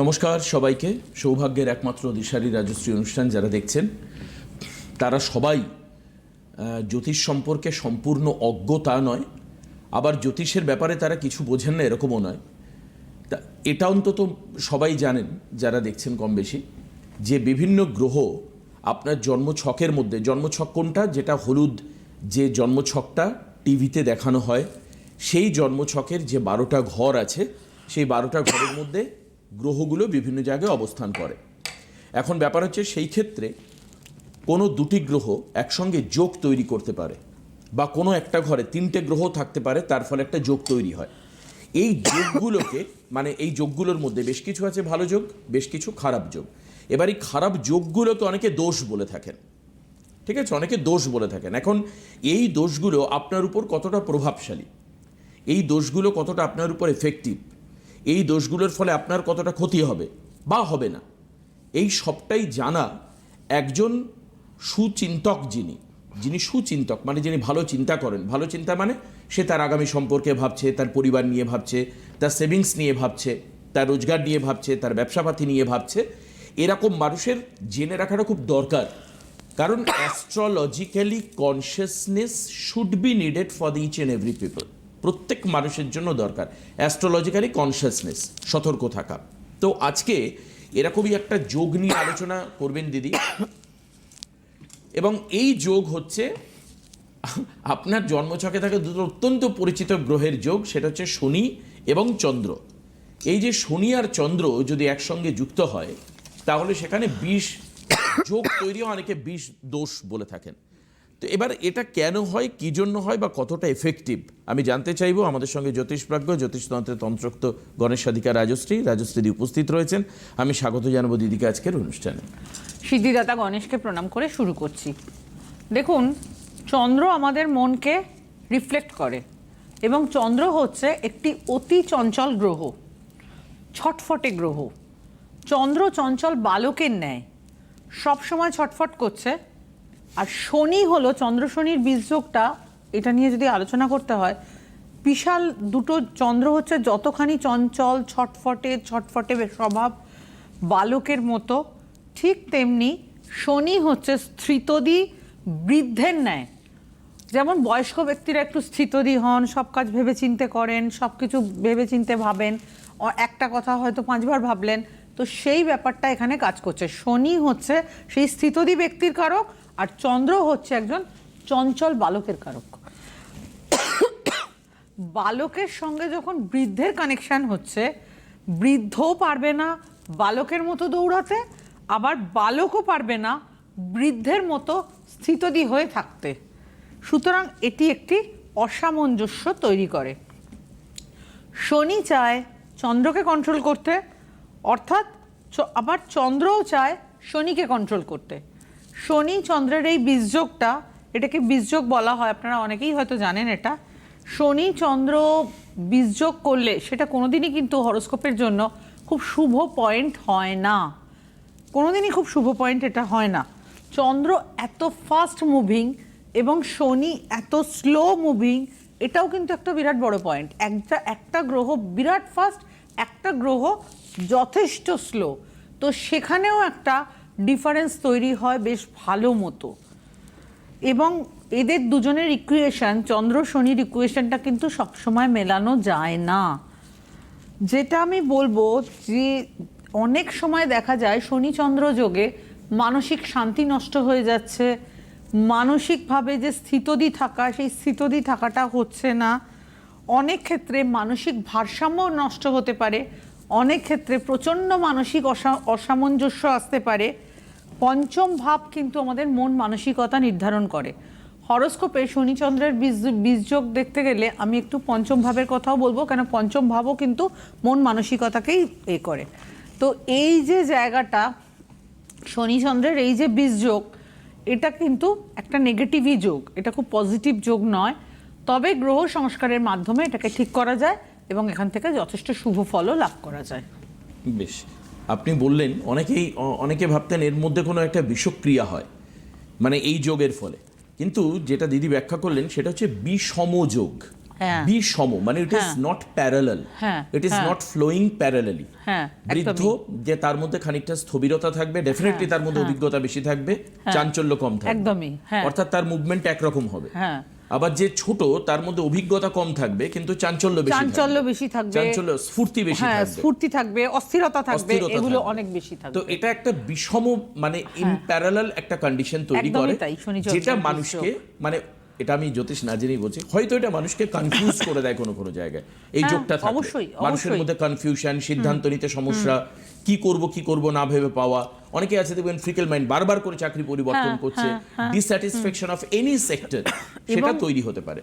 নমস্কার সবাইকে। সৌভাগ্যের একমাত্র দিশারি রাজশ্রী অনুষ্ঠান যারা দেখছেন, তারা সবাই জ্যোতিষ সম্পর্কে সম্পূর্ণ অজ্ঞ তা নয়। আবার জ্যোতিষের ব্যাপারে তারা কিছু বোঝেন না, এরকমও নয়। তা, এটা অন্তত সবাই জানেন, যারা দেখছেন কম বেশি যে বিভিন্ন গ্রহ আপনার জন্মছকের মধ্যে, জন্মছক কোনটা? যেটা হলুদ যে জন্মছকটা টিভিতে দেখানো হয়, সেই জন্মছকের যে বারোটা ঘর আছে, সেই বারোটা ঘরের মধ্যে গ্রহগুলো বিভিন্ন জায়গায় অবস্থান করে। এখন ব্যাপার হচ্ছে সেই ক্ষেত্রে কোনো দুটি গ্রহ একসঙ্গে যোগ তৈরি করতে পারে বা কোনো একটা ঘরে তিনটে গ্রহ থাকতে পারে, তার ফলে একটা যোগ তৈরি হয়। এই যোগগুলোকে মানে এই যোগগুলোর মধ্যে বেশ কিছু আছে ভালো যোগ, বেশ কিছু খারাপ যোগ। এবার এই খারাপ যোগগুলোকে অনেকে দোষ বলে থাকেন। ঠিক আছে? অনেকে দোষ বলে থাকেন। এখন এই দোষগুলো আপনার উপর কতটা প্রভাবশালী? এই দোষগুলো কতটা আপনার উপর এফেক্টিভ এই দোষগুলোর ফলে আপনার কতটা ক্ষতি হবে বা হবে না। এই সবটাই জানা একজন সুচিন্তক যিনি। যিনি সুচিন্তক মানে যিনি ভালো চিন্তা করেন। ভালো চিন্তা মানে সে তার আগামী সম্পর্কে ভাবছে, তার পরিবার নিয়ে ভাবছে, তার সেভিংস নিয়ে ভাবছে, তার রোজগার নিয়ে ভাবছে, তার ব্যবসাপাতি নিয়ে ভাবছে। এরকম মানুষের জেনে রাখাটা খুব দরকার। কারণ astrologically consciousness should be needed for the each and every people প্রত্যেক মানুষের জন্য দরকার। অ্যাস্ট্রোলজিক্যালি কনসিয়াসনেস সতর্ক থাকা। তো আজকে এরকমই একটা যোগ নিয়ে আলোচনা করবেন দিদি। এবং এই যোগ হচ্ছে আপনার জন্মছকে থাকে দুটো অত্যন্ত পরিচিত গ্রহের যোগ সেটা হচ্ছে শনি এবং চন্দ্র। এই যে শনি আর চন্দ্র যদি একসঙ্গে যুক্ত হয় তাহলে সেখানে বিষ যোগ তৈরি হয়, অনেকে বিষ দোষ বলে থাকেন। তো এবার এটা কেন হয়, কি জন্য হয় বা কতটা এফেক্টিভ আমি জানতে চাইব। আমাদের সঙ্গে জ্যোতিষপ্রাজ্ঞ জ্যোতিষতন্ত্রের তন্ত্রোক্ত গণেশ সাধিকা রাজশ্রী। রাজশ্রী উপস্থিত রয়েছেন। আমি স্বাগত জানাব দিদিকে আজকের অনুষ্ঠানে। সিদ্ধিদাতা গণেশকে প্রণাম করে শুরু করছি। দেখুন, চন্দ্র আমাদের মনকে রিফ্লেক্ট করে এবং চন্দ্র হচ্ছে একটি অতি চঞ্চল গ্রহ, ছটফটে গ্রহ। চন্দ্র চঞ্চল বালকের ন্যায়। সবসময় ছটফট করছে আর শনি হলো, চন্দ্র শনির বীজযোগটা, এটা নিয়ে যদি আলোচনা করতে হয়, বিশাল দুটো চন্দ্র হচ্ছে যতখানি চঞ্চল, ছটফটে ছটফটে স্বভাব বালকের মতো, ঠিক তেমনি শনি হচ্ছে স্থিতদি বৃদ্ধের ন্যায়। যেমন বয়স্ক ব্যক্তিরা একটু স্থিতদি হন, সব কাজ ভেবে চিনতে করেন, সব কিছু ভেবে চিনতে ভাবেন একটা কথা হয়তো পাঁচবার ভাবলেন তো সেই ব্যাপারটা এখানে কাজ করছে। শনি হচ্ছে সেই স্থিতদি ব্যক্তির কারক আর চন্দ্র হচ্ছে একজন চঞ্চল বালকের কারক। বালকের সঙ্গে যখন বৃদ্ধের কানেকশন হচ্ছে, বৃদ্ধও পারবে না বালকের মতো দৌড়াতে, আবার বালকও পারবে না বৃদ্ধের মতো স্থিতদি হয়ে থাকতে। সুতরাং এটি একটি অসামঞ্জস্য তৈরি করে। শনি চায় চন্দ্রকে কন্ট্রোল করতে অর্থাৎ আবার চন্দ্রও চায় শনিকে কন্ট্রোল করতে। শনি চন্দ্রের এই বীজযোগটা, এটাকে বীজযোগ বলা হয়, আপনারা অনেকেই হয়তো জানেন এটা। শনি চন্দ্র বীজযোগ করলে, সেটা কোনোদিনই কিন্তু হরস্কোপের জন্য খুব শুভ পয়েন্ট হয় না। কোনোদিনই খুব শুভ পয়েন্ট এটা হয় না। চন্দ্র এত ফাস্ট মুভিং এবং শনি এত স্লো মুভিং এটাও কিন্তু একটা বিরাট বড় পয়েন্ট একটা একটা গ্রহ বিরাট ফাস্ট একটা গ্রহ যথেষ্ট স্লো তো সেখানেও একটা ডিফারেন্স তৈরি হয় বেশ ভালো মতো। এবং এদের দুজনের ইকুয়েশন চন্দ্র শনির ইকুয়েশনটা কিন্তু সবসময় মেলানো যায় না। যেটা আমি বলব যে অনেক সময় দেখা যায় শনি চন্দ্র যোগে মানসিক শান্তি নষ্ট হয়ে যাচ্ছে, মানসিকভাবে যে স্থিতদি থাকা, সেই স্থিতদি থাকাটা হচ্ছে না। অনেক ক্ষেত্রে মানসিক ভারসাম্য নষ্ট হতে পারে, অনেক ক্ষেত্রে প্রচণ্ড মানসিক অসা- অসামঞ্জস্য আসতে পারে। পঞ্চম ভাব কিন্তু আমাদের মন মানসিকতা নির্ধারণ করে। হরস্কোপে শনিচন্দ্রের বীজ, বীজযোগ দেখতে গেলে আমি একটু পঞ্চম ভাবের কথাও বলব, কেন পঞ্চম ভাবও কিন্তু মন মানসিকতাকেই এ করে। তো এই যে জায়গাটা, শনিচন্দ্রের এই যে বীজযোগ, এটা কিন্তু একটা নেগেটিভই যোগ, এটা খুব পজিটিভ যোগ নয়। তবে গ্রহ সংস্কারের মাধ্যমে এটাকে ঠিক করা যায় এবং এখান থেকে যথেষ্ট শুভ ফলও লাভ করা যায়। বেশ। আপনি বললেন অনেকেই অনেকে ভাবতেন এর মধ্যে কোনো একটা বিষক্রিয়া হয় মানে এই যোগের ফলে। কিন্তু যেটা দিদি ব্যাখ্যা করলেন সেটা হচ্ছে বিষম যোগ। হ্যাঁ। বিষম মানে ইট ইজ হ্যাঁ। নট প্যারালাল হ্যাঁ, ইট ইজ হ্যাঁ। নট ফ্লোয়িং প্যারালালি হ্যাঁ, বৃদ্ধ যে তার মধ্যে খানিকটা স্থবিরতা থাকবে ডেফিনেটলি তার মধ্যে অভিজ্ঞতা বেশি থাকবে চাঞ্চল্য কম থাকবে। একদমই, হ্যাঁ। অর্থাৎ তার মুভমেন্ট একরকম হবে। হ্যাঁ। আবার যে ছোট তার মধ্যে অভিজ্ঞতা কম থাকবে কিন্তু চাঞ্চল্য বেশি চাঞ্চল্য বেশি থাকবে। চাঞ্চল্য স্ফূর্তি বেশি হ্যাঁ থাকবে। স্ফূর্তি থাকবে অস্থিরতা থাকবে এগুলো অনেক বেশি থাকবে। তো এটা একটা বিষম মানে ইন প্যারালাল একটা কন্ডিশন তৈরি করে যেটা মানুষকে মানে এটা আমি জ্যোতিষ না জেনেই বলছি। হয়তো এটা মানুষকে কনফিউজ করে দেয় কোনো কোনো জায়গায়। এই হ্যাঁ, যোগটা অবশ্যই, মানুষের মধ্যে কনফিউশন সিদ্ধান্ত নিতে সমস্যা কি করব কি করব না ভেবে পাওয়া। অনেকে আছে দেখবেন ফ্রিকেল মাইন্ড বারবার করে চাকরি পরিবর্তন হ্যাঁ, করছে। ডিসস্যাটিসফ্যাকশন অফ এনি সেক্টর সেটা তৈরি হতে পারে।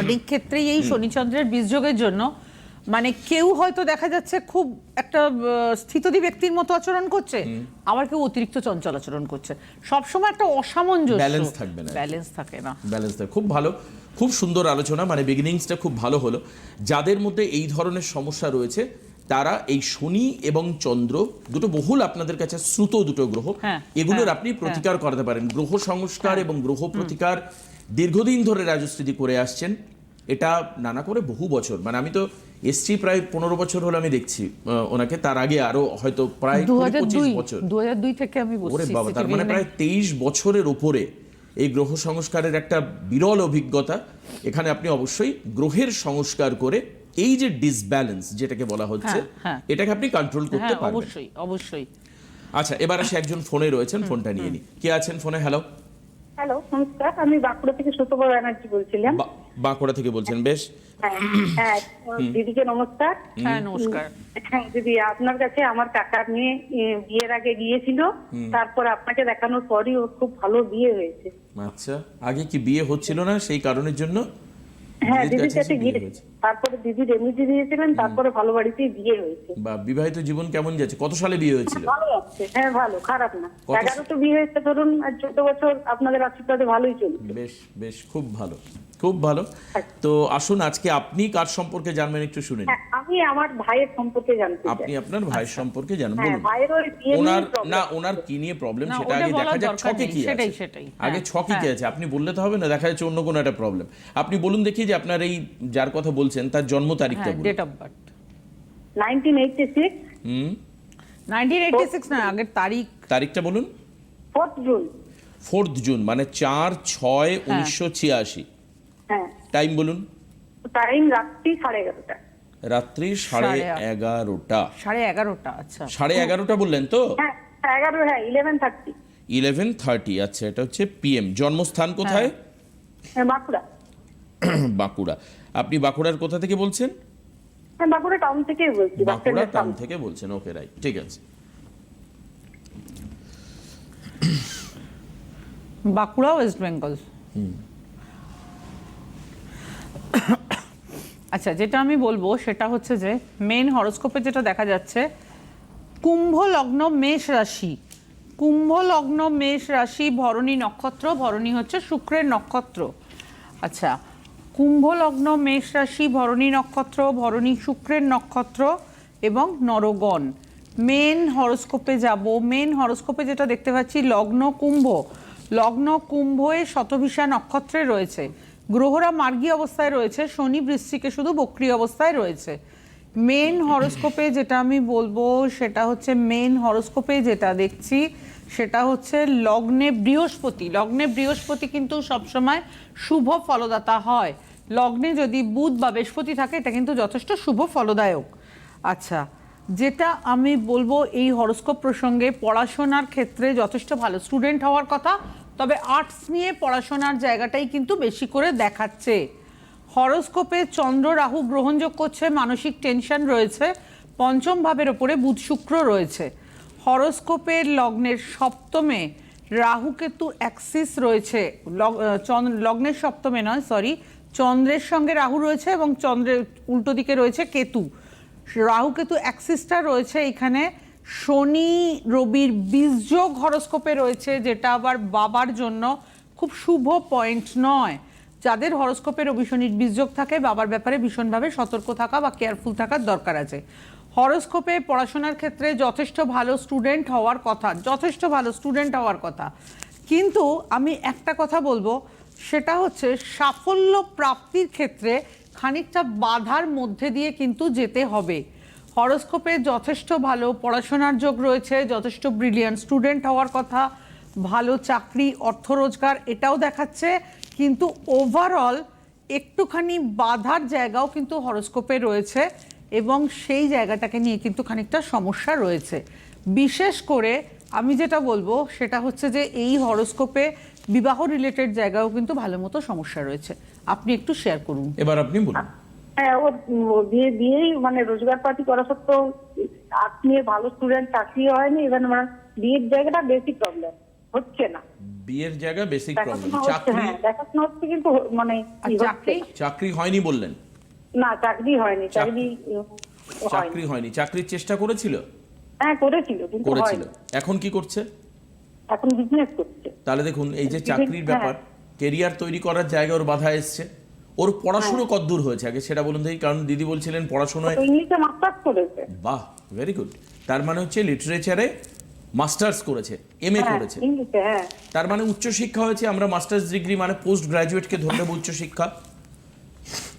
অনেক ক্ষেত্রেই এই শনিচন্দ্রের বীজযোগের জন্য মানে কেউ হয়তো দেখা যাচ্ছে খুব একটা আহ, স্থিতধী ব্যক্তির মতো আচরণ করছে আবার কেউ অতিরিক্ত চঞ্চল আচরণ করছে। সবসময় একটা অসামঞ্জস্য। Balance থাকবে না। ব্যালেন্স থাকে না। ব্যালেন্স দেয় খুব ভালো। খুব সুন্দর আলোচনা মানে বিগিনিংসটা খুব ভালো হলো। যাদের মধ্যে এই ধরনের সমস্যা রয়েছে তারা এই শনি এবং চন্দ্র দুটো বহুল আপনাদের কাছে শ্রুত দুটো গ্রহ। হ্যাঁ, এগুলোর হ্যাঁ, আপনি প্রতিকার করাতে পারেন। গ্রহ সংস্কার এবং গ্রহ প্রতিকার দীর্ঘদিন ধরে রাজস্থিতি করে আসছেন। এটা নানা করে বহু বছর। মানে আমি তো এসছি প্রায় পনেরো বছর হলো আমি দেখছি ওনাকে। তার আগে আরও হয়তো প্রায় পঁচিশ বছর। দু হাজার দুই থেকে আমি ওরে বাবা তার মানে প্রায় তেইশ বছরের ওপরে এই গ্রহ সংস্কারের একটা বিরল অভিজ্ঞতা। এখানে আপনি অবশ্যই গ্রহের সংস্কার করে এই যে ডিসব্যালেন্স যেটাকে বলা হচ্ছে হ্যাঁ, হ্যাঁ। এটাকে আপনি কন্ট্রোল করতে হ্যাঁ পারবেন। অবশ্যই অবশ্যই। আচ্ছা এবার আসে একজন ফোনে রয়েছেন ফোনটা নিয়ে নি কে আছেন ফোনে? হ্যালো হ্যালো নমস্কার। আমি বাঁকুড়া থেকে সুতপা ব্যানার্জি বলছিলাম। বাঁকুড়া থেকে বলছেন বেশ। হ্যাঁ হ্যাঁ দিদিকে নমস্কার। হ্যাঁ নমস্কার। হ্যাঁ দিদি আপনার কাছে আমার কাকার মেয়ে বিয়ের আগে গিয়েছিল। তারপর আপনাকে দেখানোর পরই ওর খুব ভালো বিয়ে হয়েছে। আচ্ছা আগে কি বিয়ে হচ্ছিল না সেই কারণের জন্য? হ্যাঁ দিদির কাছে কাছে এসে বিয়ে গিয়ে হয়েছে। তারপরে দিদি রেমিজি দিয়েছিলেন তারপরে ভালো বাড়িতেই বিয়ে হয়েছে। বা বিবাহিত জীবন কেমন যাচ্ছে? কত সালে বিয়ে হয়েছিল? ভালো আছে হ্যাঁ ভালো খারাপ না। এগারো তো বিয়ে হয়েছে ধরুন আর চোদ্দ বছর আপনাদের আশীর্বাদে ভালোই চলছে বেশ বেশ খুব ভালো। খুব ভালো। তো আসুন আজকে আপনি কার সম্পর্কে জানবেন একটু শুনে। হ্যাঁ আমি আমার ভাইয়ের সম্পর্কে জানতে আপনি আপনার ভাইয়ের সম্পর্কে জানেন হ্যাঁ বলুন। ওনার না ওনার কি নিয়ে প্রবলেম সেটা আগে দেখা যাক ছকে কি আছে। সেটাই। আগে হ্যাঁ, ছকে কি হ্যাঁ। আছে? আপনি বললে তো হবে না দেখা যাচ্ছে অন্য কোনো একটা প্রবলেম আপনি বলুন দেখি যে আপনার এই যার কথা বলছেন তার জন্ম তারিখটা হ্যাঁ বলুন। Date of birth nineteen eighty six hmm. Nineteen eighty six না আগের তারিখ। তারিখটা বলুন। ফোর্থ জুন ফোর্থ জুন মানে চার ছয় উনিশশো ছিয়াশি। হ্যাঁ। টাইম বলুন। টাইম রাত্রি সাড়ে এগারোটা। রাত্রি সাড়ে এগারোটা। সাড়ে এগারোটা আচ্ছা। সাড়ে এগারোটা বললেন তো? হ্যাঁ এগারো হ্যাঁ ইলেভেন থার্টি ইলেভেন থার্টি আচ্ছা এটা হচ্ছে পিএম জন্মস্থান কোথায়? হ্যাঁ। বাঁকুড়া। বাঁকুড়া। আপনি বাঁকুড়ার কোথা থেকে বলছেন? হ্যাঁ বাঁকুড়া টাউন থেকেই বলছি বাঁকুড়া টাউন থেকে বলছেন ওকে রাইট ঠিক আছে। বাঁকুড়া ওয়েস্ট বেঙ্গল আচ্ছা যেটা আমি বলব সেটা হচ্ছে যে মেন হরোস্কোপে যেটা দেখা যাচ্ছে, কুম্ভ লগ্ন মেষ রাশি। কুম্ভ লগ্ন মেষ রাশি, ভরণী নক্ষত্র, ভরণী হচ্ছে শুক্রের নক্ষত্র। আচ্ছা কুম্ভ লগ্ন মেষ রাশি, ভরণী নক্ষত্র, ভরণী শুক্রের নক্ষত্র এবং নরগণ। মেন হরোস্কোপে যাব মেন হরোস্কোপে যেটা দেখতে পাচ্ছি, লগ্ন কুম্ভ। লগ্ন কুম্ভে শতভিসা নক্ষত্রে রয়েছে। গ্রহরা মার্গী অবস্থায় রয়েছে, শনি বৃশ্চিকে শুধু বক্রি অবস্থায় রয়েছে। মেন হরোস্কোপে যেটা আমি বলব, সেটা হচ্ছে মেন হরোস্কোপে যেটা দেখছি, সেটা হচ্ছে লগ্নে বৃহস্পতি। লগ্নে বৃহস্পতি কিন্তু সবসময় শুভ ফলদাতা হয়। লগ্নে যদি বুধ বা বৃহস্পতি থাকে, এটা কিন্তু যথেষ্ট শুভ ফলদায়ক। আচ্ছা যেটা আমি বলব এই হরোস্কোপ প্রসঙ্গে পড়াশোনার ক্ষেত্রে যথেষ্ট ভালো। স্টুডেন্ট হওয়ার কথা তবে আর্টস নিয়ে পড়াশোনার জায়গাটাই কিন্তু বেশি করে দেখাচ্ছে। হরোস্কোপে চন্দ্র রাহু গ্রহণযোগ করছে, মানসিক টেনশন রয়েছে, পঞ্চম ভাবের ওপরে বুধ শুক্র রয়েছে। হরোস্কোপের লগ্নের সপ্তমে রাহু কেতু অ্যাক্সিস রয়েছে। লগ্নের সপ্তমে নয় সরি চন্দ্রের সঙ্গে রাহু রয়েছে এবং চন্দ্রের উল্টো দিকে রয়েছে কেতু। রাহু কেতু অ্যাক্সিসটা রয়েছে এখানে শনি রবির বীজযোগ হরোস্কোপে রয়েছে, যেটা আবার বাবার জন্য খুব শুভ পয়েন্ট নয়। যাদের হরোস্কোপে রবি শনির বীজযোগ থাকে, বাবার ব্যাপারে ভীষণভাবে সতর্ক থাকা বা কেয়ারফুল থাকার দরকার আছে। হরোস্কোপে পড়াশোনার ক্ষেত্রে যথেষ্ট ভালো স্টুডেন্ট হওয়ার কথা, যথেষ্ট ভালো স্টুডেন্ট হওয়ার কথা। কিন্তু আমি একটা কথা বলব, সেটা হচ্ছে সাফল্য প্রাপ্তির ক্ষেত্রে খানিকটা বাধার মধ্যে দিয়ে কিন্তু যেতে হবে। হরস্কোপে যথেষ্ট ভালো পড়াশোনার যোগ রয়েছে, যথেষ্ট ব্রিলিয়ান্ট স্টুডেন্ট হওয়ার কথা, ভালো চাকরি, অর্থ রোজগার এটাও দেখাচ্ছে, কিন্তু ওভারঅল একটুখানি বাধার জায়গাও কিন্তু হরস্কোপে রয়েছে এবং সেই জায়গাটাকে নিয়ে কিন্তু খানিকটা সমস্যা রয়েছে। বিশেষ করে আমি যেটা বলব সেটা হচ্ছে যে এই হরস্কোপে বিবাহ রিলেটেড জায়গাও কিন্তু ভালো মতো সমস্যা রয়েছে। আপনি একটু শেয়ার করুন। এবার আপনি বলুন। হ্যাঁ উম, বিয়ে দিয়েই মানে রোজগার পাতি করা সত্ত্বেও আর্টস নিয়ে ভালো স্টুডেন্ট চাকরি হয়নি এবার মানে বিয়ের জায়গাটা বেশি প্রবলেম হচ্ছে না। বিয়ের জায়গা বেসিক প্রবলেম চাকরি হ্যাঁ দেখাশোনা হচ্ছে কিন্তু মানে চাকরি? চাকরি হয়নি বললেন? না চাকরি হয়নি চাকরি চাকরি হয়নি। চাকরির চেষ্টা করেছিল? হ্যাঁ করেছিল কিন্তু করেছিল। এখন কি করছে? এখন বিজনেস করছে। তাহলে দেখুন এই যে চাকরির হ্যাঁ। ব্যাপার কেরিয়ার তৈরি করার জায়গা ওর বাধা এসছে। ওর পড়াশুনো কদ্দূর হয়েছে? আগে সেটা বলুন দেখি কারণ দিদি বলছিলেন পড়াশোনায় ইংলিশে মাস্টার্স করেছে। বাহ ভেরি গুড তার মানে হচ্ছে লিটারেচারে মাস্টার্স করেছে এম এ হ্যাঁ করেছে। হ্যাঁ। তার মানে উচ্চশিক্ষা হয়েছে আমরা মাস্টার্স ডিগ্রি মানে পোস্ট গ্রাজুয়েটকে ধরে নেব উচ্চশিক্ষা।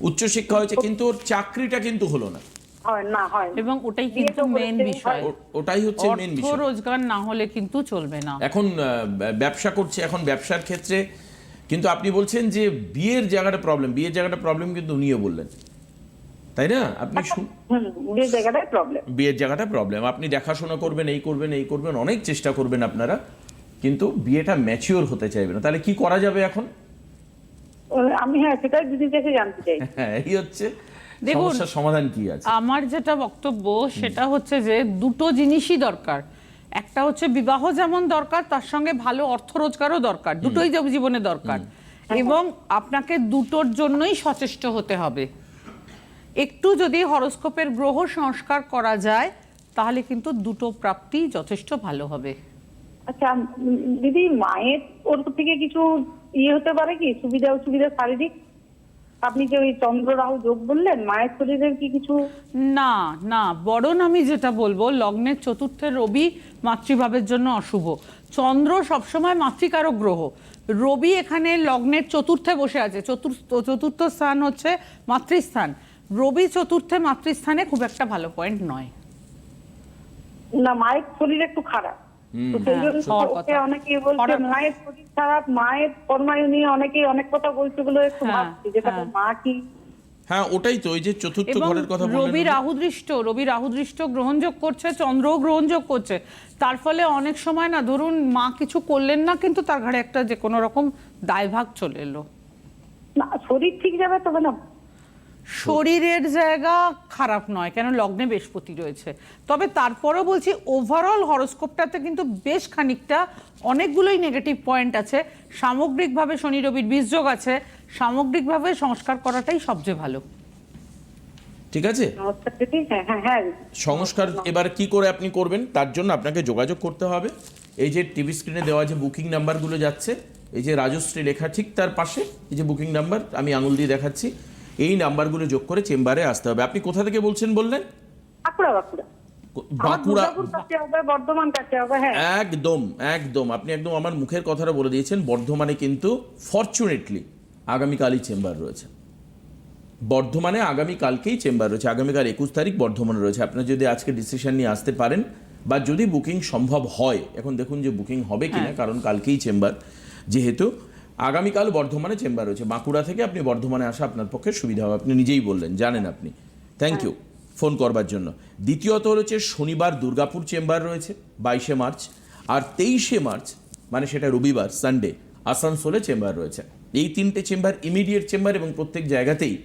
উচ্চশিক্ষা হয়েছে কিন্তু ওর চাকরিটা কিন্তু হলো না। না এবং ওটাই কিন্তু মেন বিষয়। ওটাই হচ্ছে মেন বিষয়। রোজগার না হলে কিন্তু চলবে না। এখন আহ, ব্যবসা করছে এখন ব্যবসার ক্ষেত্রে কিন্তু আপনি বলছেন যে বিয়ের জায়গাটা প্রবলেম বিয়ের জায়গাটা প্রবলেম কিন্তু উনিও বললেন। তাই না? আপনি বিয়ের প্রবলেম বিয়ের জায়গাটা প্রবলেম আপনি দেখাশোনা করবেন এই করবেন এই করবেন অনেক চেষ্টা করবেন আপনারা কিন্তু বিয়েটা ম্যাচিওর হতে চাইবে না। তাহলে কি করা যাবে এখন? আমি হ্যাঁ কাছে জানতে চাই। হ্যাঁ এই হচ্ছে দেখুন, সমাধান কি আছে? আমার যেটা বক্তব্য সেটা হচ্ছে যে দুটো জিনিসই দরকার। একটা হচ্ছে বিবাহ যেমন দরকার তার সঙ্গে ভালো অর্থ রোজগারও দরকার। দুটোই জীবনে দরকার। এবং আপনাকে দুটোর জন্যই সচেষ্ট হতে হবে। একটু যদি হরস্কোপের গ্রহ সংস্কার করা যায় তাহলে কিন্তু দুটো প্রাপ্তি যথেষ্ট ভালো হবে। আচ্ছা দিদি মায়ের ওর থেকে কিছু ইয়ে হতে পারে কি? সুবিধা অসুবিধা শারীরিক? আপনি যে ওই চন্দ্র রাহু যোগ বললেন মায়ের শরীরের কি কিছু? না না বরং আমি যেটা বলব লগ্নের চতুর্থে রবি মাতৃভাবের জন্য অশুভ। চন্দ্র সবসময় মাতৃকারক গ্রহ। রবি এখানে লগ্নের চতুর্থে বসে আছে। চতুর্থ চতুর্থ স্থান হচ্ছে মাতৃস্থান। রবি চতুর্থে মাতৃস্থানে খুব একটা ভালো পয়েন্ট নয়। না মায়ের শরীর একটু খারাপ। হ্যাঁ, জন্য হওয়ার ওকে কথা। অনেকে বলছে হঠাৎ- মায়ের শরীর খারাপ মায়ের কর্মায়ু নিয়ে অনেকে অনেক কথা বলছে বলে একটু হ্যাঁ, ভাবছি হ্যাঁ। মা কি? হ্যাঁ ওটাই তো ওই যে চতুর্থ ঘরের কথা রবি বললেন রাহু দৃষ্ট রবি রাহু দৃষ্ট গ্রহণযোগ করছে চন্দ্রও গ্রহণযোগ করছে। তার ফলে অনেক সময় না ধরুন মা কিছু করলেন না কিন্তু তার ঘাড়ে একটা যে কোনো রকম দায়ভাগ চলে এলো। না শরীর ঠিক যাবে তবে না শরীরের জায়গা খারাপ নয় কেন লগ্নে বৃহস্পতি রয়েছে। তবে তারপরেও বলছি ওভারঅল হরোস্কোপটাতে কিন্তু বেশ খানিকটা অনেকগুলোই নেগেটিভ পয়েন্ট আছে। সামগ্রিকভাবে শনি রবির বীজযোগ আছে সামগ্রিকভাবে সংস্কার করাটাই সবচেয়ে ভালো। ঠিক আছে? হ্যাঁ হ্যাঁ হ্যাঁ। সংস্কার এবার কি করে আপনি করবেন তার জন্য আপনাকে যোগাযোগ করতে হবে। এই যে টিভি স্ক্রিনে দেওয়া যে বুকিং নাম্বারগুলো যাচ্ছে এই যে রাজশ্রী লেখা ঠিক তার পাশে এই যে বুকিং নাম্বার আমি আঙুল দিয়ে দেখাচ্ছি। এই নাম্বারগুলো যোগ করে চেম্বারে আসতে হবে। আপনি কোথা থেকে বলছেন বললেন? বাঁকুড়া বাঁকুড়া। বর্ধমান হ্যাঁ। একদম একদম। আপনি একদম আমার মুখের কথাটা বলে দিয়েছেন। বর্ধমানে কিন্তু ফরচুনেটলি আগামীকালই চেম্বার রয়েছে। বর্ধমানে আগামীকালকেই চেম্বার রয়েছে। আগামীকাল একুশ তারিখ বর্ধমানে রয়েছে। আপনার যদি আজকে ডিসিশন নিয়ে আসতে পারেন বা যদি বুকিং সম্ভব হয় এখন দেখুন যে বুকিং হবে কিনা কারণ কালকেই চেম্বার। যেহেতু আগামীকাল বর্ধমানে চেম্বার রয়েছে। বাঁকুড়া থেকে আপনি বর্ধমানে আসা আপনার পক্ষে সুবিধা হবে। আপনি নিজেই বললেন, জানেন আপনি। থ্যাংক ইউ ফোন করবার জন্য। দ্বিতীয়ত হচ্ছে শনিবার দুর্গাপুর চেম্বার রয়েছে, বাইশে মার্চ। আর তেইশে মার্চ মানে সেটা রবিবার সানডে আসানসোলে চেম্বার রয়েছে। এই তিনটে চেম্বার ইমিডিয়েট চেম্বার এবং প্রত্যেক জায়গাতেই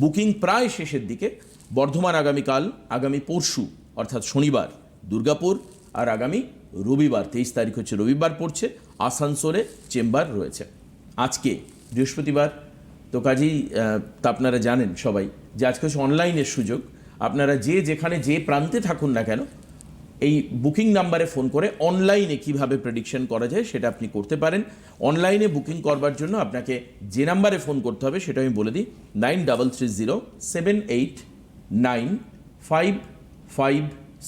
বুকিং প্রায় শেষের দিকে। বর্ধমান আগামীকাল, আগামী পরশু, অর্থাৎ শনিবার দুর্গাপুর আর আগামী রবিবার, তেইশ তারিখ হচ্ছে রবিবার পড়ছে, আসানসোলে চেম্বার রয়েছে। আজকে, বৃহস্পতিবার। তো কাজেই তা আপনারা জানেন সবাই যে আজকে হচ্ছে অনলাইনের সুযোগ। আপনারা যে যেখানে যে প্রান্তে থাকুন না কেন, এই বুকিং নাম্বারে ফোন করে অনলাইনে কীভাবে প্রেডিকশন করা যায় সেটা আপনি করতে পারেন। অনলাইনে বুকিং করবার জন্য আপনাকে যে নাম্বারে ফোন করতে হবে সেটা আমি বলে দিই, nine double three zero, seven eight nine five five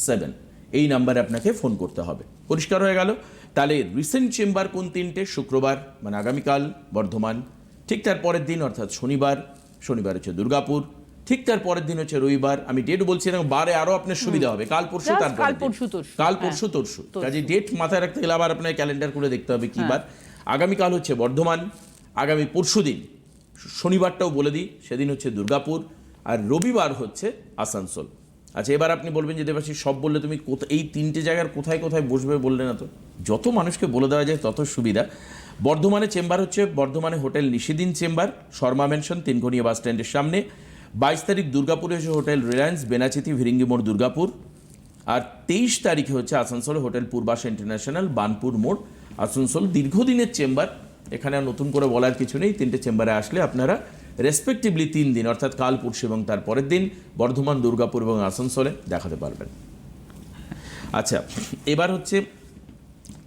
seven. এই নাম্বারে আপনাকে ফোন করতে হবে। পরিষ্কার হয়ে গেল। তাহলে রিসেন্ট চেম্বার কোন তিনটে? শুক্রবার মানে আগামীকাল বর্ধমান। ঠিক তার পরের দিন অর্থাৎ শনিবার শনিবার হচ্ছে দুর্গাপুর। ঠিক তার পরের দিন হচ্ছে রবিবার। আমি ডেট বলছি না বারে আরও আপনার সুবিধা হবে। কাল পরশু তার কাল পরশু। কাল হ্যাঁ। পরশু তরশু। কাজে ডেট মাথায় রাখতে গেলে আবার আপনার ক্যালেন্ডার করে দেখতে হবে কি বার। আগামীকাল হচ্ছে বর্ধমান আগামী পরশু দিন শনিবারটাও বলে দিই সেদিন হচ্ছে দুর্গাপুর আর রবিবার হচ্ছে আসানসোল। আচ্ছা এবার আপনি বলবেন যে দেবাশী সব বললে তুমি এই তিনটে জায়গার কোথায় কোথায় বসবে বললে না তো? যত মানুষকে বলে দেওয়া যায় তত সুবিধা। বর্ধমানে চেম্বার হচ্ছে বর্ধমানে hotel Nishidin chamber, Sharma mansion Tinghania bus স্ট্যান্ডের সামনে। বাইশ তারিখ দুর্গাপুরে হচ্ছে হোটেল রিলায়েন্স, বেনাচিতি, ভিরিঙ্গি মোড়, দুর্গাপুর। আর তেইশ তারিখে হচ্ছে আসানসোল হোটেল পূর্বাস ইন্টারন্যাশনাল, বানপুর মোড়, আসানসোল। দীর্ঘদিনের চেম্বার, এখানে নতুন করে বলার কিছু নেই। তিনটে চেম্বারে আসলে আপনারা রেসপেক্টিভলি তিন দিন অর্থাৎ কাল পরশু এবং তার পরের দিন বর্ধমান দুর্গাপুর এবং আসানসোলে দেখাতে পারবেন। আচ্ছা এবার হচ্ছে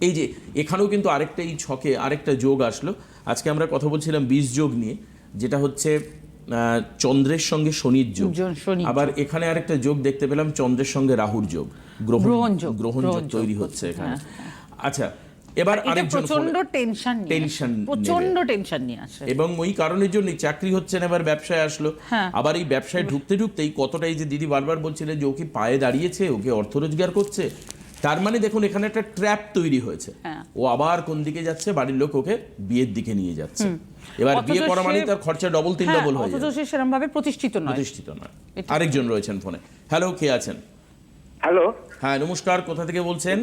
এই যে এখানেও কিন্তু আরেকটা এই ছকে আরেকটা যোগ আসলো। আজকে আমরা কথা বলছিলাম বিষ যোগ নিয়ে যেটা হচ্ছে চন্দ্রের সঙ্গে শনির যোগ। আবার এখানে আরেকটা যোগ দেখতে পেলাম চন্দ্রের সঙ্গে রাহুর যোগ। গ্রহণ গ্রহণ যোগ, তৈরি হচ্ছে এখানে। আচ্ছা এবার আরেকজন প্রচণ্ড টেনশন টেনশন প্রচণ্ড টেনশন নিয়ে আসে। এবং ওই কারণের জন্য চাকরি হচ্ছে না এবার ব্যবসায় আসলো। হ্যাঁ। আবার এই ব্যবসায় ঢুকতে কতটা এই যে দিদি বারবার বলছিলেন যে ও পায়ে দাঁড়িয়েছে ওকে অর্থ রোজগার করছে তার মানে দেখুন এখানে একটা ট্র্যাপ তৈরি হয়েছে। হ্যাঁ। ও আবার কোন দিকে যাচ্ছে? বাড়ির লোক ওকে বিয়ের দিকে নিয়ে যাচ্ছে। এবার বিয়ে করা মানে তার খরচা ডবল তিন হ্যাঁ, ডবল হয়ে অথচ সে সেরকম ভাবে প্রতিষ্ঠিত নয়। প্রতিষ্ঠিত নয়। আরেকজন রয়েছেন ফোনে। হ্যালো কে আছেন? হ্যালো। হ্যাঁ নমস্কার কোথা থেকে বলছেন?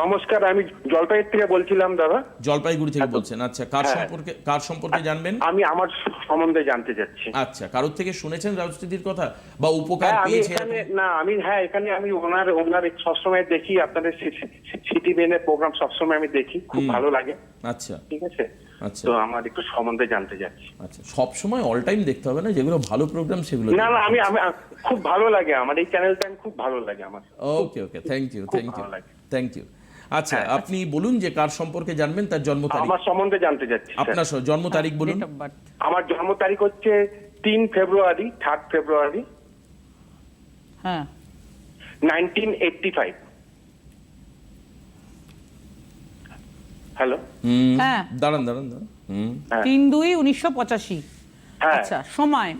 নমস্কার আমি জলপাইগুড়ি থেকে বলছিলাম দাদা। জলপাইগুড়ি থেকে বলছেন আচ্ছা কার হ্যাঁ। সম্পর্কে কার সম্পর্কে জানবেন? আমি আমার সম্বন্ধে জানতে চাচ্ছি। আচ্ছা কারোর থেকে শুনেছেন রাজনীতির কথা? বা উপকার হ্যাঁ আমি পেয়েছে না আমি হ্যাঁ এখানে আমি ওনার ওনার সবসময় দেখি আপনাদের সিটি বেনের প্রোগ্রাম সবসময় আমি দেখি খুব ভালো লাগে। আচ্ছা। ঠিক আছে? আচ্ছা। তো আমার একটু সম্বন্ধে জানতে চাচ্ছি। আচ্ছা সব সময় অল টাইম দেখতে হবে না? যেগুলো ভালো প্রোগ্রাম সেগুলো না না আমি আমি খুব ভালো লাগে আমার এই চ্যানেলটা খুব ভালো লাগে আমার। Okay okay thank you thank you. Thank you আচ্ছা আপনি বলুন যে কার সম্পর্কে জানবেন তার জন্ম তারিখ? আমার সম্বন্ধে জানতে চাচ্ছি আপনার জন্ম তারিখ বলুন। of birth। আমার জন্ম তারিখ হচ্ছে তিন ফেব্রুয়ারি থার্ড ফেব্রুয়ারি। হ্যাঁ। Nineteen eighty five. হ্যালো? হ্যাঁ। দাঁড়ান দাঁড়ান দাঁড়ান। হ্যাঁ। তিন দুই উনিশশো পঁচাশি। হ্যাঁ। আচ্ছা সময়।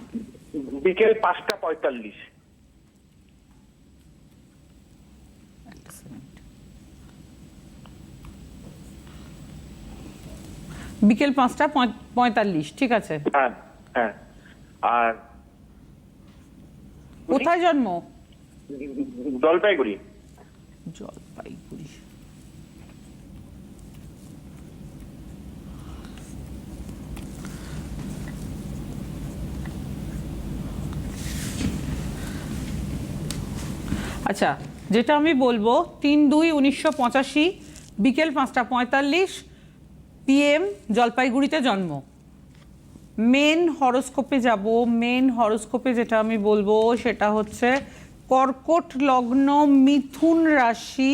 বিকেল পাঁচটা পঁয়তাল্লিশ একটা second। বিকেল পাঁচটা পঁয়- পঁয়তাল্লিশ ঠিক আছে? হ্যাঁ হ্যাঁ। আর কোথায় জন্ম? জলপাইগুড়ি। জলপাইগুড়ি। আচ্ছা যেটা আমি বলব তিন দুই উনিশশো পঁচাশি বিকেল পাঁচটা পঁয়তাল্লিশ পিএম জলপাইগুড়িতে জন্ম। মেন হরোস্কোপে যাব। মেন হরোস্কোপে যেটা আমি বলব, সেটা হচ্ছে কর্কট লগ্ন মিথুন রাশি।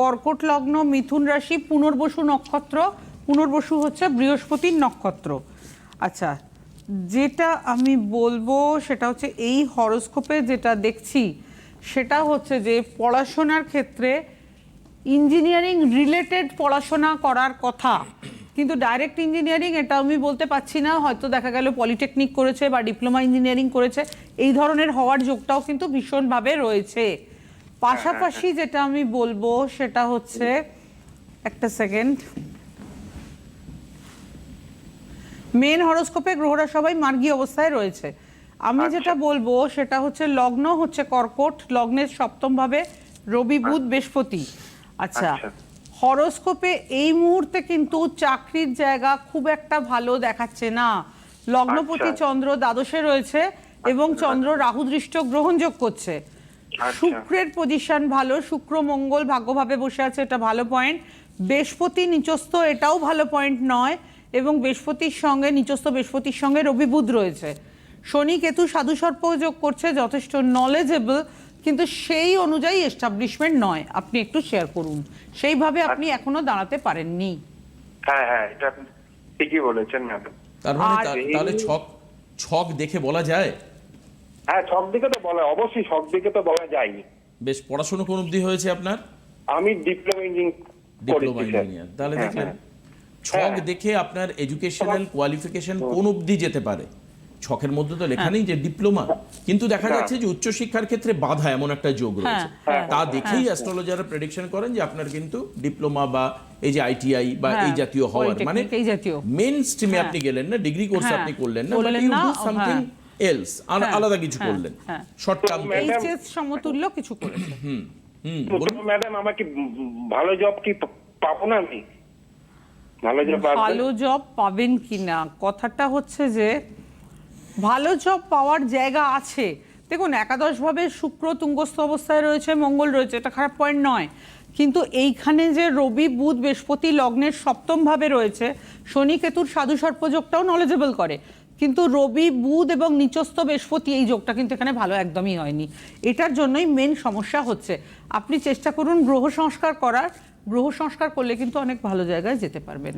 কর্কট লগ্ন মিথুন রাশি, পুনর্বসু নক্ষত্র। পুনর্বসু হচ্ছে বৃহস্পতির নক্ষত্র। আচ্ছা যেটা আমি বলব, সেটা হচ্ছে এই হরোস্কোপে যেটা দেখছি, সেটা হচ্ছে যে পড়াশোনার ক্ষেত্রে ইঞ্জিনিয়ারিং রিলেটেড পড়াশোনা করার কথা। কিন্তু ডাইরেক্ট ইঞ্জিনিয়ারিং এটা আমি বলতে পারছি না হয়তো দেখা গেল পলিটেকনিক করেছে বা ডিপ্লোমা ইঞ্জিনিয়ারিং করেছে এই ধরনের হওয়ার যোগটাও কিন্তু ভীষণভাবে রয়েছে। পাশাপাশি যেটা আমি বলব সেটা হচ্ছে একটা সেকেন্ড মেন হরস্কোপে গ্রহরা সবাই মার্গী অবস্থায় রয়েছে। আমি যেটা বলব সেটা হচ্ছে লগ্ন হচ্ছে কর্কট লগ্নের সপ্তম ভাবে রবি বুধ বৃহস্পতি। আচ্ছা আচ্ছা। হরোস্কোপে এই মুহূর্তে কিন্তু চাকরির জায়গা খুব একটা ভালো দেখাচ্ছে না। লগ্নপতি আচ্ছা। চন্দ্র দ্বাদশে রয়েছে এবং চন্দ্র রাহু দৃষ্ট গ্রহণ করছে। আচ্ছা। শুক্রের পজিশন ভালো শুক্র মঙ্গল ভাগ্যভাবে বসে আছে এটা ভালো পয়েন্ট বৃহস্পতি নিচস্থ এটাও ভালো পয়েন্ট নয় এবং বৃহস্পতির সঙ্গে নিচস্থ বৃহস্পতির সঙ্গে রবিবুধ রয়েছে। শনি কেতু সাধু সর্প যোগ করছে যথেষ্ট নলেজেবল কিন্তু সেই অনুযায়ী এস্টাবলিশমেন্ট নয়। আপনি একটু শেয়ার করুন। সেইভাবে আপনি এখনও দাঁড়াতে পারেননি। হ্যাঁ হ্যাঁ এটা আপনি ঠিকই বলেছেন ম্যাডাম। তার মানে তাহলে ছক ছক দেখে বলা যায়? হ্যাঁ সব দিকে তো বলা অবশ্যই সব দিকে তো বলা যায় বেশ পড়াশোনা কোন অবধি হয়েছে আপনার? আমি ডিপ্লোমা ইঞ্জিনিয়ারিং ডিপ্লোমা ইঞ্জিনিয়ার তাহলে হ্যাঁ, দেখলেন হ্যাঁ। ছক হ্যাঁ। দেখে আপনার এডুকেশনাল কোয়ালিফিকেশন কোন অবধি যেতে পারে? ছকের মধ্যে তো লেখা নেই যে ডিপ্লোমা। কিন্তু দেখা যাচ্ছে যে উচ্চশিক্ষার ক্ষেত্রে বাধা এমন একটা যোগ রয়েছে। হ্যাঁ, তা দেখেই অ্যাস্ট্রোলজাররা প্রেডিকশন করেন যে আপনার কিন্তু ডিপ্লোমা বা এই যে আইটিআই বা হ্যাঁ, এই জাতীয় হওয়ার। মানে এই জাতীয়। মেন স্ট্রিমে হ্যাঁ। আপনি গেলেন না ডিগ্রি কোর্স হ্যাঁ, আপনি করলেন না বাট ইউ ডু সামথিং হ্যাঁ। এলস হ্যাঁ, আলাদা কিছু হ্যাঁ, করলেন। হ্যাঁ। শর্ট টার্ম এইচএস সমতুল্য কিছু করেছে হুম বলুন। ম্যাডাম আমাকে ভালো জব কি পাবো না আমি? জব ভালো জব পাবেন কিনা? কথাটা হচ্ছে যে ভালো জব পাওয়ার জায়গা আছে। দেখুন একাদশভাবে শুক্র তুঙ্গস্থ অবস্থায় রয়েছে মঙ্গল রয়েছে এটা খারাপ পয়েন্ট নয়। কিন্তু এইখানে যে রবি বুধ বৃহস্পতি লগ্নের সপ্তমভাবে রয়েছে শনি কেতুর সাধু সর্পযোগটাও নলেজেবল করে। কিন্তু রবি বুধ এবং নিচস্থ বৃহস্পতি এই যোগটা কিন্তু এখানে ভালো একদমই হয়নি। এটার জন্যই মেন সমস্যা হচ্ছে। আপনি চেষ্টা করুন গ্রহ সংস্কার করার। গ্রহ সংস্কার করলে কিন্তু অনেক ভালো জায়গায় যেতে পারবেন।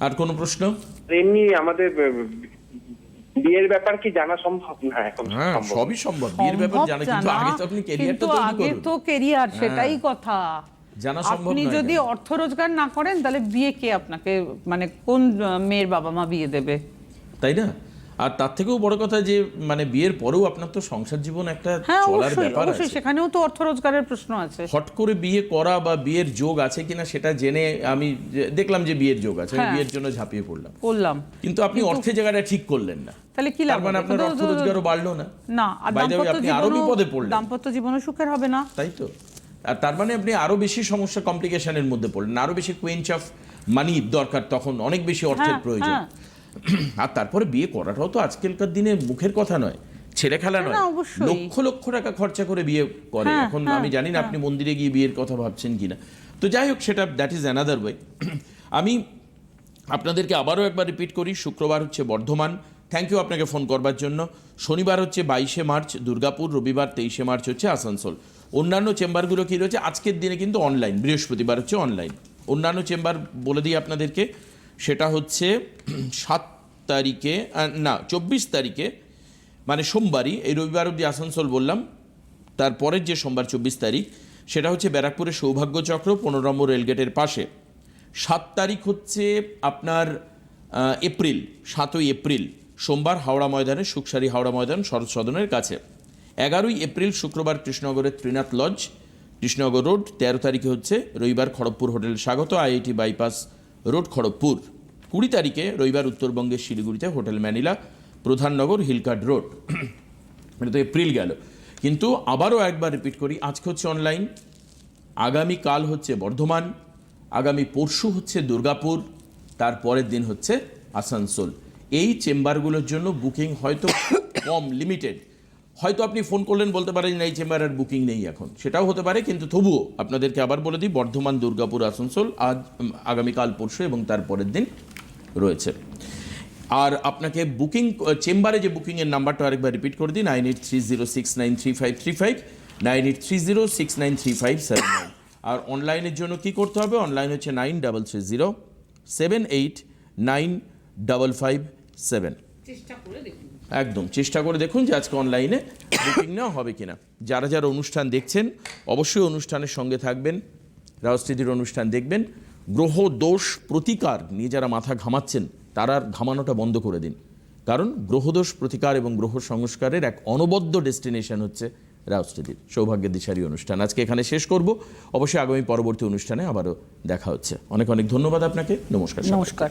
আর কোনো প্রশ্ন? এমনি আমাদের বিয়ের ব্যাপার কি জানা সম্ভব? না এখন হ্যাঁ সবই সম্ভব। বিয়ের ব্যাপার জানা কিন্তু আগে তো আপনি ক্যারিয়ারটা তৈরি আগে তো কেরিয়ার সেটাই কথা। জানা সম্ভব আপনি যদি অর্থ রোজগার না করেন তাহলে বিয়ে কে আপনাকে মানে কোন মেয়ের বাবা মা বিয়ে দেবে? তাই না? আর তার থেকেও বড় কথা যে মানে বিয়ের পরেও আপনার তো সংসার জীবন একটা হ্যাঁ চলার ব্যাপার আছে। সেখানেও তো অর্থ রোজগারের প্রশ্ন আছে। হট করে বিয়ে করা বা বিয়ের যোগ আছে কিনা সেটা জেনে আমি দেখলাম যে বিয়ের যোগ আছে হ্যাঁ। বিয়ের জন্য ঝাঁপিয়ে পড়লাম। করলাম কিন্তু আপনি অর্থের জায়গাটা ঠিক করলেন না। তাহলে কি লাভ মানে আপনার অর্থ রোজগারও বাড়লো না। না আর দাম্পত্য আপনি আরও বিপদে পড়লেন। দাম্পত্য জীবনও সুখের হবে না। তাই তো। আর তার মানে আপনি আরও বেশি সমস্যা কমপ্লিকেশনের মধ্যে পড়লেন। আরও বেশি কুইন্স অফ মানি দরকার তখন অনেক বেশি অর্থের হ্যাঁ, প্রয়োজন। আর তারপরে বিয়ে করাটাও তো আজকালকার দিনে মুখের কথা নয় ছেলে খেলা নয়। লক্ষ লক্ষ টাকা খরচা করে বিয়ে করে। হ্যাঁ, এখন হ্যাঁ, আমি জানি না আপনি মন্দিরে গিয়ে বিয়ের কথা ভাবছেন কিনা। তো যাই হোক সেটা দ্যাট ইজ অ্যানাদার ওয়ে আমি আপনাদেরকে আবারও একবার রিপিট করি শুক্রবার হচ্ছে বর্ধমান। থ্যাংক ইউ আপনাকে ফোন করবার জন্য। শনিবার হচ্ছে বাইশে মার্চ দুর্গাপুর রবিবার তেইশে মার্চ হচ্ছে আসানসোল। অন্যান্য চেম্বারগুলো কী রয়েছে? আজকের দিনে কিন্তু অনলাইন বৃহস্পতিবার হচ্ছে অনলাইন অন্যান্য চেম্বার বলে দিই আপনাদেরকে সেটা হচ্ছে সাত তারিখে না, চব্বিশ তারিখে মানে সোমবারই, এই রবিবার অবধি আসানসোল বললাম, তারপরের যে সোমবার চব্বিশ তারিখ, সেটা হচ্ছে ব্যারাকপুরের সৌভাগ্য চক্র পনেরো নম্বর রেলগেটের পাশে। সাত তারিখ হচ্ছে আপনার এপ্রিল, সাতই এপ্রিল, সোমবার হাওড়া ময়দানে সুখসারি হাওড়া ময়দান শরৎ সদনের কাছে। এগারোই এপ্রিল, শুক্রবার কৃষ্ণনগরের ত্রিনাথ লজ, কৃষ্ণনগর রোড, তেরো তারিখে হচ্ছে রবিবার Kharagpur hotel Swagat, IIT bypass road Kharagpur. কুড়ি তারিখে রবিবার উত্তরবঙ্গের শিলিগুড়িতে hotel Manila Pradhannagar Hill Cart road. এটা তো এপ্রিল গেল। কিন্তু আবারও একবার রিপিট করি, আজকে হচ্ছে অনলাইন আগামী কাল হচ্ছে বর্ধমান, আগামী পরশু হচ্ছে দুর্গাপুর তার পরের দিন হচ্ছে আসানসোল। এই চেম্বারগুলোর জন্য বুকিং হয়তো কম লিমিটেড হয়তো আপনি ফোন করলেন, বলতে পারেন, এই চেম্বার আর বুকিং নেই এখন। সেটাও হতে পারে, কিন্তু তবুও আপনাদেরকে আবার বলে দিই, বর্ধমান, দুর্গাপুর, আসানসোল আজ আগামীকাল, পরশু এবং তার পরের দিন রয়েছে। আর আপনাকে বুকিং চেম্বারে যে বুকিংয়ের নাম্বারটা আরেকবার রিপিট করে দিই nine eight three zero six nine three five three five nine eight three zero six nine three five seven nine আর অনলাইনের জন্য কি করতে হবে? অনলাইন হচ্ছে nine double three zero seven eight nine double five seven একদম। চেষ্টা করে দেখুন যে আজকে অনলাইনে বুকিং নেওয়া হবে কিনা। যারা যারা অনুষ্ঠান দেখছেন, অবশ্যই অনুষ্ঠানের সঙ্গে থাকবেন, রাজনীতির অনুষ্ঠান দেখবেন। গ্রহ দোষ প্রতিকার নিয়ে যারা মাথা ঘামাচ্ছেন, তারা ঘামানোটা বন্ধ করে দিন। কারণ গ্রহদোষ প্রতিকার এবং গ্রহ সংস্কারের এক অনবদ্য ডেস্টিনেশন হচ্ছে রাজনীতির সৌভাগ্যের দিশারি অনুষ্ঠান। আজকে এখানে শেষ করব। অবশ্যই আগামী পরবর্তী অনুষ্ঠানে আবারও দেখা হচ্ছে। অনেক অনেক ধন্যবাদ আপনাকে। নমস্কার নমস্কার।